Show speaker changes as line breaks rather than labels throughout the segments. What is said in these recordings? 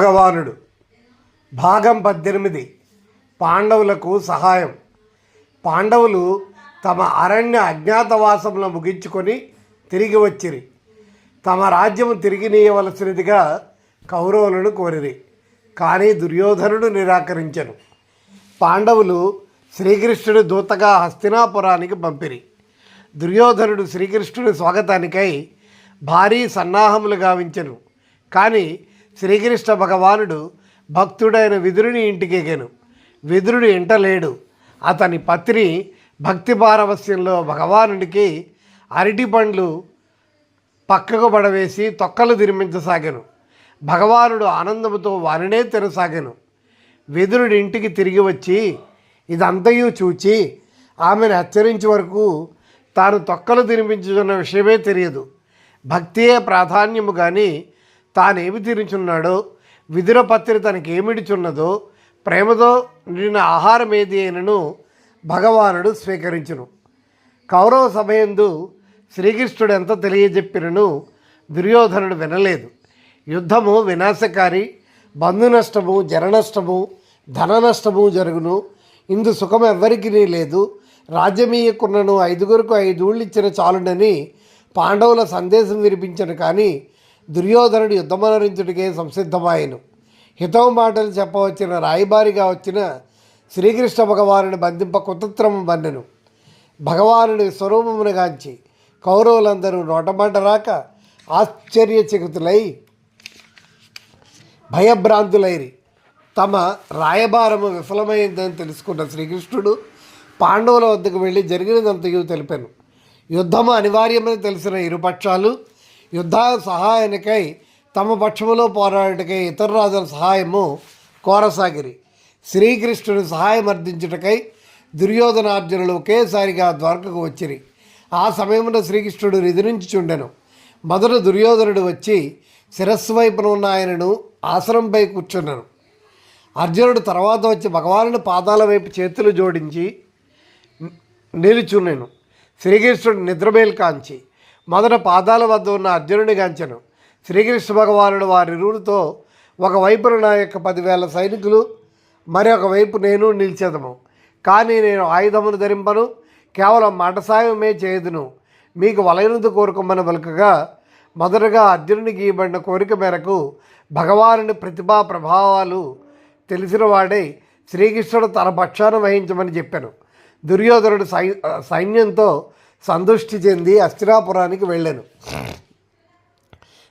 భగవానుడు భాగం పద్దెనిమిది. పాండవులకు సహాయం. పాండవులు తమ అరణ్య అజ్ఞాతవాసంలో ముగించుకొని తిరిగి వచ్చిరి. తమ రాజ్యము తిరిగి నీయవలసినదిగా కౌరవులను కోరిరి. కానీ దుర్యోధనుడు నిరాకరించను. పాండవులు శ్రీకృష్ణుడు దూతగా హస్తినాపురానికి పంపిరి. దుర్యోధనుడు శ్రీకృష్ణుడి స్వాగతానికై భారీ సన్నాహములు గావించెను. కానీ శ్రీకృష్ణ భగవానుడు భక్తుడైన విదురుని ఇంటికెగాను విదురుడు ఇంటలేడు అతని పత్ని భక్తి పారవస్యంలో భగవానుడికి అరటి పండ్లు పక్కకు పడవేసి తొక్కలు తిరిమించసాగాను భగవానుడు ఆనందంతో వారినే తినసాగాను. విదురుడి ఇంటికి తిరిగి వచ్చి ఇదంతయూ చూచి ఆమెను హెచ్చరించే వరకు తాను తొక్కలు తినిపించుతున్న విషయమే తెలియదు. భక్తియే ప్రాధాన్యము కానీ తానేమి తినుచున్నాడో విదుర పత్రి తనకేమిడిచున్నదో ప్రేమతో నిండిన ఆహారం ఏది అయినను భగవానుడు స్వీకరించును. కౌరవ సమయందు శ్రీకృష్ణుడు ఎంత తెలియజెప్పినను దుర్యోధనుడు వినలేదు. యుద్ధము వినాశకారి బంధు నష్టము జన నష్టము ధన నష్టము జరుగును. ఇందు సుఖం ఎవ్వరికి లేదు. రాజ్యమీయకున్నను ఐదుగురికి ఐదుళ్ళు ఇచ్చిన చాలునని పాండవుల సందేశం వినిపించను కానీ దుర్యోధనుడు యుద్ధమనరించుడికే సంసిద్ధమాయను. హితవు మాటలు చెప్పవచ్చిన రాయిబారిగా వచ్చిన శ్రీకృష్ణ భగవానుని బంధింప కుతంత్రము బన్నెను భగవానుడి స్వరూపమును గాంచి కౌరవులందరూ నోటమాట రాక ఆశ్చర్యచకితులై భయభ్రాంతులైరి. తమ రాయబారము విఫలమైందని తెలుసుకున్న శ్రీకృష్ణుడు పాండవుల వద్దకు వెళ్ళి జరిగినదంతయు తెలిపాను. యుద్ధము అనివార్యమని తెలిసిన ఇరుపక్షాలు యుద్ధ సహాయానికై తమ పక్షములో పోరాడుటకై ఇతర రాజుల సహాయము కోరసాగిరి. శ్రీకృష్ణుడు సహాయం అర్థించుటకై దుర్యోధనార్జునులు ఒకేసారిగా ద్వారకకు వచ్చిరి. ఆ సమయంలో శ్రీకృష్ణుడు నిద్రించుచుండెను. మొదట దుర్యోధనుడు వచ్చి శిరస్సు వైపున ఉన్న ఆయనను ఆసనంపై కూర్చున్నాను అర్జునుడు తర్వాత వచ్చి భగవానుని పాదాల వైపు చేతులు జోడించి నిలుచున్నాను శ్రీకృష్ణుడు నిద్రమేలు కాంచి మొదట పాదాల వద్ద ఉన్న అర్జునుడి గాంచెను. శ్రీకృష్ణ భగవానుడు వారిరువులతో ఒకవైపున నా యొక్క పదివేల సైనికులు మరొక వైపు నేను నిలిచేదము. కానీ నేను ఆయుధమును ధరింపను కేవలం మాట సాయమే చేయదును. మీకు వలయనుది కోరుకోమని పలుకగా మొదటగా అర్జునుని గీయబడిన కోరిక మేరకు భగవానుని ప్రతిభా ప్రభావాలు తెలిసిన వాడై శ్రీకృష్ణుడు తన పక్షాన వహించమని చెప్పాను. దుర్యోధనుడు సై సైన్యంతో సంతృష్టి చెంది అస్థిరాపురానికి వెళ్ళాను.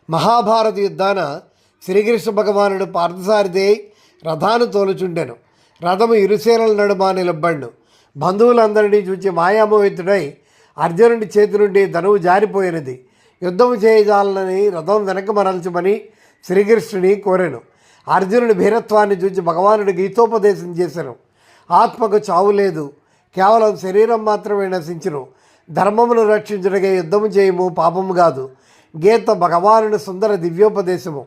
మహాభారత యుద్ధాన శ్రీకృష్ణ భగవానుడు పార్థసారిదే రథాన్ని తోలుచుండెను. రథము ఇరుసేనల నడుమ నిలబడ్డు బంధువులందరినీ చూచి మాయామోహితుడై అర్జునుడి చేతి నుండి ధనువు జారిపోయినది. యుద్ధము చేయజాలని రథం వెనక మరల్చమని శ్రీకృష్ణుని కోరాను. అర్జునుడి భీరత్వాన్ని చూచి భగవానుడు గీతోపదేశం చేశాను ఆత్మకు చావు లేదు. కేవలం శరీరం మాత్రమే నశించను. ధర్మమును రక్షించుటగా యుద్ధము చేయము పాపము కాదు. గీత భగవానుని సుందర దివ్యోపదేశము.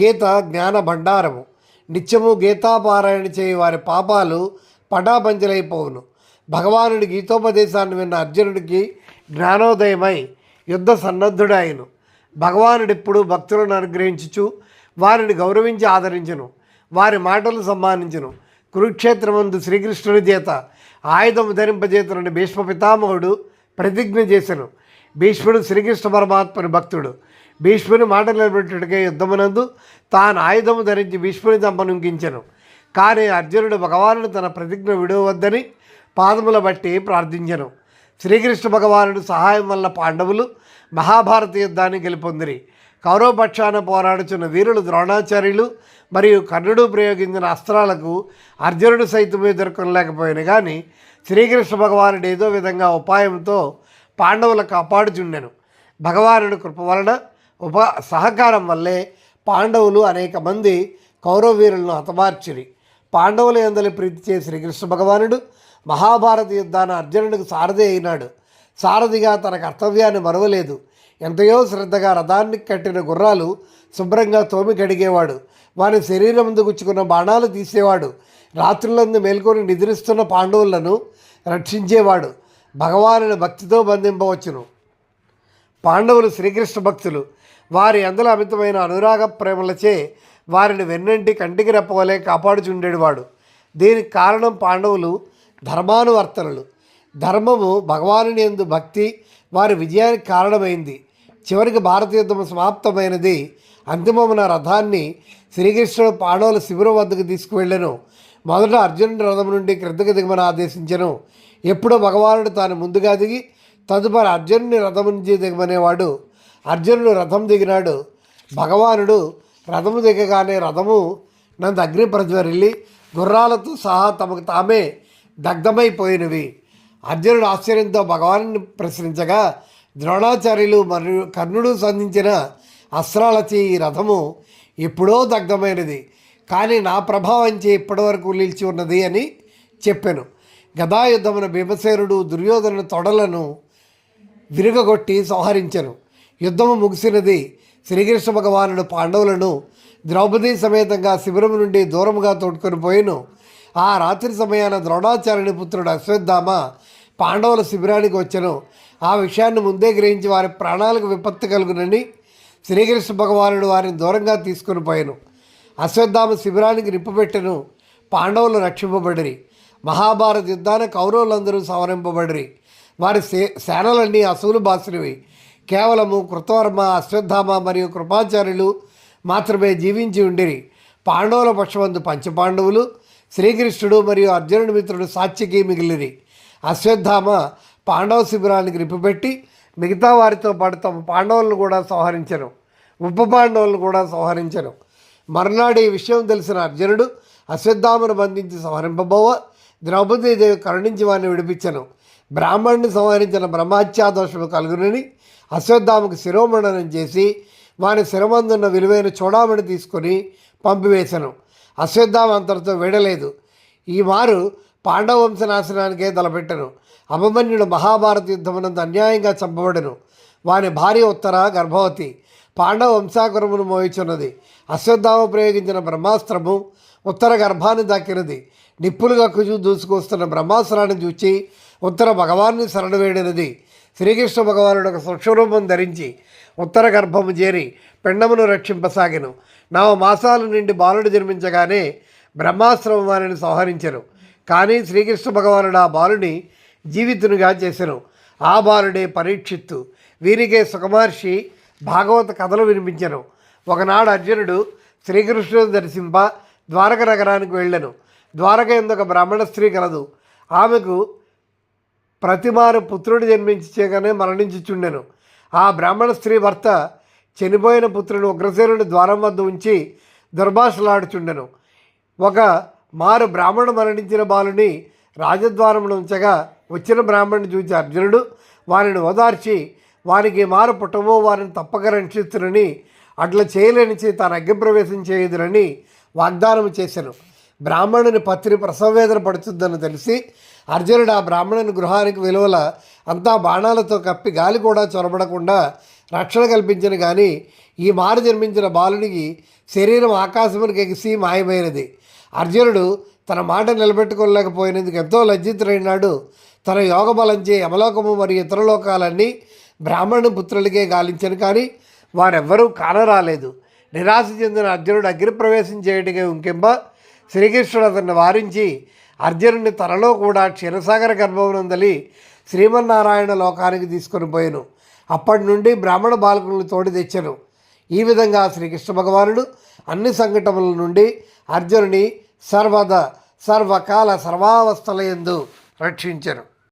గీత జ్ఞాన భండారము. నిత్యము గీతాపారాయణ చేయి వారి పాపాలు పటాపంచలైపోవును. భగవానుడి గీతోపదేశాన్ని విన్న అర్జునుడికి జ్ఞానోదయమై యుద్ధ సన్నద్ధుడాయను భగవానుడు ఎప్పుడు భక్తులను అనుగ్రహించుచు వారిని గౌరవించి ఆదరించును. వారి మాటలు సమ్మానించును కురుక్షేత్రమందు శ్రీకృష్ణుని చేత ఆయుధము ధరింపజేతునని భీష్మ పితామహుడు ప్రతిజ్ఞ చేశాను. భీష్ముడు శ్రీకృష్ణ పరమాత్మని భక్తుడు. భీష్ముని మాట యుద్ధమునందు తాను ఆయుధము ధరించి భీష్ముని దంపనుంకించను కానీ అర్జునుడు భగవానుడు తన ప్రతిజ్ఞ విడవద్దని పాదముల బట్టి ప్రార్థించను. శ్రీకృష్ణ భగవానుడు సహాయం వల్ల పాండవులు మహాభారత యుద్ధాన్ని గెలుపొందిరి కౌరవపక్షాన పోరాడుచున్న వీరులు ద్రోణాచార్యులు మరియు కర్ణుడు ప్రయోగించిన అస్త్రాలకు అర్జునుడు సైతం ఎదుర్కొనలేకపోయాను కానీ శ్రీకృష్ణ భగవానుడు ఏదో విధంగా ఉపాయంతో పాండవులు కాపాడుచుండెను. భగవానుడి కృప వలన ఉప సహకారం వల్లే పాండవులు అనేక మంది కౌరవ వీరులను హతమార్చిరి. పాండవుల ఎందలి ప్రీతి చేసి శ్రీకృష్ణ భగవానుడు మహాభారత యుద్ధాన అర్జునుడికి సారథి అయినాడు. సారథిగా తన కర్తవ్యాన్ని మరవలేదు. ఎంతయో శ్రద్ధగా రథాన్ని కట్టిన గుర్రాలు శుభ్రంగా తోమి కడిగేవాడు వారి శరీరం గుచ్చుకున్న బాణాలు తీసేవాడు. రాత్రులందు మేల్కొని నిద్రిస్తున్న పాండవులను రక్షించేవాడు. భగవానుని భక్తితో బంధింపవచ్చును. పాండవులు శ్రీకృష్ణ భక్తులు. వారి అందులో అమితమైన అనురాగ ప్రేమలచే వారిని వెన్నంటి కంటికి రెప్పవలే కాపాడుచుండేవాడు. దీనికి కారణం పాండవులు ధర్మానువర్తనలు. ధర్మము భగవాను ఎందు భక్తి వారి విజయానికి కారణమైంది. చివరికి భారత యుద్ధం సమాప్తమైనది. అంతిమమున రథాన్ని శ్రీకృష్ణుడు పాండవుల శిబిరం వద్దకు తీసుకువెళ్ళను. మొదట అర్జునుడి రథం నుండి క్రిందకి దిగమని ఆదేశించను. ఎప్పుడో భగవానుడు తాను ముందుగా దిగి తదుపరి అర్జునుని రథం నుంచి దిగమనేవాడు. అర్జునుడు రథం దిగినాడు. భగవానుడు రథము దిగగానే రథము నన్ను అగ్ని ప్రజ్వరిల్లి గుర్రాలతో సహా తమకు తామే దగ్ధమైపోయినవి. అర్జునుడు ఆశ్చర్యంతో భగవాను ప్రశ్నించగా ద్రోణాచార్యులు మరియు కర్ణుడు సంధించిన అస్త్రాలచే ఈ రథము ఎప్పుడో దగ్ధమైనది. కానీ నా ప్రభావంచే ఇప్పటివరకు నిలిచి ఉన్నది అని చెప్పాను. గదాయుద్ధమున భీమసేనుడు దుర్యోధన తొడలను విరుగగొట్టి సంహరించను. యుద్ధము ముగిసినది. శ్రీకృష్ణ భగవానుడు పాండవులను ద్రౌపది సమేతంగా శిబిరం నుండి దూరముగా తోడుకొని పోయిను. ఆ రాత్రి సమయాన ద్రోణాచార్యుని పుత్రుడు అశ్వత్థామ పాండవుల శిబిరానికి వచ్చను. ఆ విషయాన్ని ముందే గ్రహించి వారి ప్రాణాలకు విపత్తు కలుగునని శ్రీకృష్ణ భగవానుడు వారిని దూరంగా తీసుకొని పోయాను. అశ్వత్థామ శిబిరానికి నిప్పుపెట్టెను పాండవులు రక్షింపబడిరి. మహాభారత యుద్ధాన కౌరవులందరూ సవరింపబడిరి. వారి సే సేనలన్నీ అసూలు బాసినవి. కేవలము కృతవర్మ అశ్వత్థామ మరియు కృపాచార్యులు మాత్రమే జీవించి ఉండిరి. పాండవుల పక్షమందు పంచపాండవులు శ్రీకృష్ణుడు మరియు అర్జునుడి మిత్రుడు సాక్షికి మిగిలిరి. అశ్వత్థామ పాండవ శిబిరానికి నిప్పుపెట్టి మిగతా వారితో పాటు తమ పాండవులను కూడా సంహరించను. ఉప పాండవులను కూడా సంహరించను. మర్నాడు ఈ విషయం తెలిసిన అర్జునుడు అశ్వత్థామను బంధించి సంహరింపబోవ ద్రౌపదీదేవి కరుణించి వారిని విడిపించను. బ్రాహ్మణుని సంహరించిన బ్రహ్మహత్యాదోషము కలుగునని అశ్వత్థామకు శిరోమండనం చేసి వాని శిరమందున్న విలువైన చూడామణి తీసుకొని పంపివేశను అశ్వత్థామ అంతటితో వీడలేదు ఈ మారు పాండవ వంశనాశనానికే తలపెట్టను. అభిమన్యుడు మహాభారత యుద్ధమునందు అన్యాయంగా చంపబడను. వాని భార్య ఉత్తర గర్భవతి. పాండవ వంశాకురమును మోయిచున్నది అశ్వత్థామ ప్రయోగించిన బ్రహ్మాస్త్రము ఉత్తర గర్భాన్ని దక్కినది. నిప్పులుగా కుజు దూసుకొస్తున్న బ్రహ్మాస్త్రాన్ని చూచి ఉత్తర భగవాన్ని శరణు వేడినది. శ్రీకృష్ణ భగవానుడు ఒక సూక్ష్మరూపం ధరించి ఉత్తర గర్భము చేరి పిండమును రక్షింపసాగెను. నవ మాసాలు నుండి బాలుడు జన్మించగానే బ్రహ్మాస్త్రము వారిని సంహరించెను. కానీ శ్రీకృష్ణ భగవానుడు ఆ బాలుని జీవితునిగా చేశాను ఆ బాలుడే పరీక్షిత్తు. వీరికే సుఖమహర్షి భాగవత కథలు వినిపించను. ఒకనాడు అర్జునుడు శ్రీకృష్ణుడు దర్శింప ద్వారక నగరానికి వెళ్ళాను. ద్వారక ఎందుకు బ్రాహ్మణ స్త్రీ కలదు. ఆమెకు ప్రతిమారు పుత్రుడు జన్మించి చేయగానే మరణించుచుండెను. ఆ బ్రాహ్మణ స్త్రీ భర్త చనిపోయిన పుత్రుడు ఉగ్రసేనుడి ద్వారం వద్ద ఉంచి దుర్భాషలాడుచుండెను. ఒక మారు బ్రాహ్మణుడు మరణించిన బాలుని రాజద్వారమును ఉంచగా వచ్చిన బ్రాహ్మణుని చూచి అర్జునుడు వారిని ఓదార్చి వారికి మారు పుట్టమో వారిని తప్పక రక్షిస్తునని అట్లా చేయలేనిచి తాను అగ్నిప్రవేశం చేయదురని వాగ్దానం చేశాను. బ్రాహ్మణుని పత్రి ప్రసవవేదన పడుతుందని తెలిసి అర్జునుడు ఆ బ్రాహ్మణుని గృహానికి విలువల అంతా బాణాలతో కప్పి గాలి కూడా చొరబడకుండా రక్షణ కల్పించిన కానీ ఈ మారు జన్మించిన బాలునికి శరీరం ఆకాశమునికి ఎగిసి మాయమైనది. అర్జునుడు తన మాట నిలబెట్టుకోలేకపోయినందుకు ఎంతో లజ్జితుడైనాడు. తన యోగ బలంచే యమలోకము మరియు ఇతర లోకాలన్నీ బ్రాహ్మణు పుత్రులకే గాలించను కానీ వారెవ్వరూ కానరాలేదు. నిరాశ చెందిన అర్జునుడు అగ్నిప్రవేశం చేయటకే ఉంకెంబ శ్రీకృష్ణుడు అతన్ని వారించి అర్జునుడిని తనలో కూడా క్షీరసాగర గర్భమునందలి శ్రీమన్నారాయణ లోకానికి తీసుకొని పోయాను. అప్పటి నుండి బ్రాహ్మణ బాలకులను తోడి తెచ్చాను. ఈ విధంగా శ్రీకృష్ణ భగవానుడు అన్ని సంఘటనల నుండి అర్జునుని సర్వద సర్వకాల సర్వావస్థల ఎందు రక్షించను.